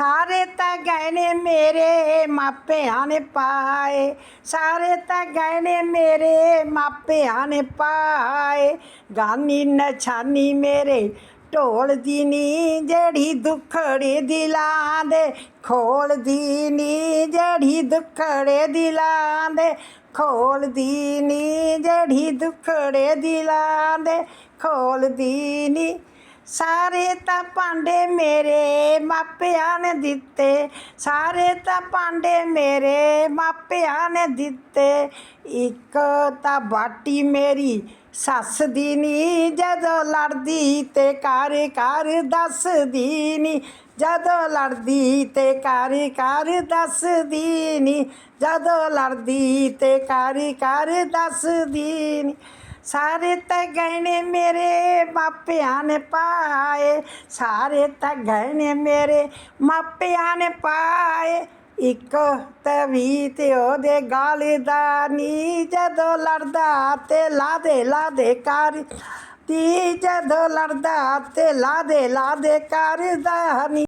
ਸਾਰੇ ਤਾਂ ਗਹਿਣੇ ਮੇਰੇ ਮਾਪਿਆਂ ਨੇ ਪਾਏ। ਸਾਰੇ ਤਾਂ ਗਹਿਣੇ ਮੇਰੇ ਮਾਪਿਆਂ ਨੇ ਪਾਏ। ਗਾਨੀ ਨਛਾਨੀ ਮੇਰੇ ਢੋਲ ਦੀ ਨੀ ਜਿਹੜੀ ਦੁਖੜੇ ਦਿਲਾਂ ਦੇ ਖੋਲਦੀ ਨੀ ਜਿਹੜੀ ਦੁਖੜੇ ਦਿਲਾਂ ਦੇ ਖੋਲਦੀ ਨੀ ਜਿਹੜੀ ਦੁਖੜੇ ਦਿਲਾਂ ਦੇ ਖੋਲਦੀ ਨੀ ਸਾਰੇ ਤਾਂ ਭਾਂਡੇ ਮੇਰੇ ਮਾਪਿਆਂ ਨੇ ਦਿੱਤੇ। ਸਾਰੇ ਤਾਂ ਭਾਂਡੇ ਮੇਰੇ ਮਾਪਿਆਂ ਨੇ ਦਿੱਤੇ। ਇੱਕ ਤਾਂ ਬਾਟੀ ਮੇਰੀ ਸੱਸ ਦੀ ਨੀ, ਜਦੋਂ ਲੜਦੀ ਤੇ ਕਾਰ ਕਰ ਦੱਸਦੀ ਨੀ। ਜਦੋਂ ਲੜਦੀ ਤੇ ਕਾਰ ਕਰ ਦੱਸਦੀ ਨੀ। ਜਦੋਂ ਲੜਦੀ ਤੇ ਕਾਰ ਕਰ ਦੱਸਦੀ ਨੀ। ਸਾਰੇ ਤਾਂ ਗਹਿਣੇ ਮੇਰੇ ਮਾਪਿਆਂ ਨੇ ਪਾਏ, ਸਾਰੇ ਤਾਂ ਗਹਿਣੇ ਮੇਰੇ ਮਾਪਿਆਂ ਨੇ ਪਾਏ। ਇੱਕ ਤਵੀ ਤੇ ਉਹਦੇ ਗਾਲ ਦਾ ਨੀ, ਜਦੋਂ ਲੜਦਾ ਤੇ ਲਾਦੇ ਲਾਦੇ ਕਰ ਤੀ ਜਦੋਂ ਲੜਦਾ ਤੇ ਲਾਦੇ ਲਾਦੇ ਕਰਦਾ ਨੀ।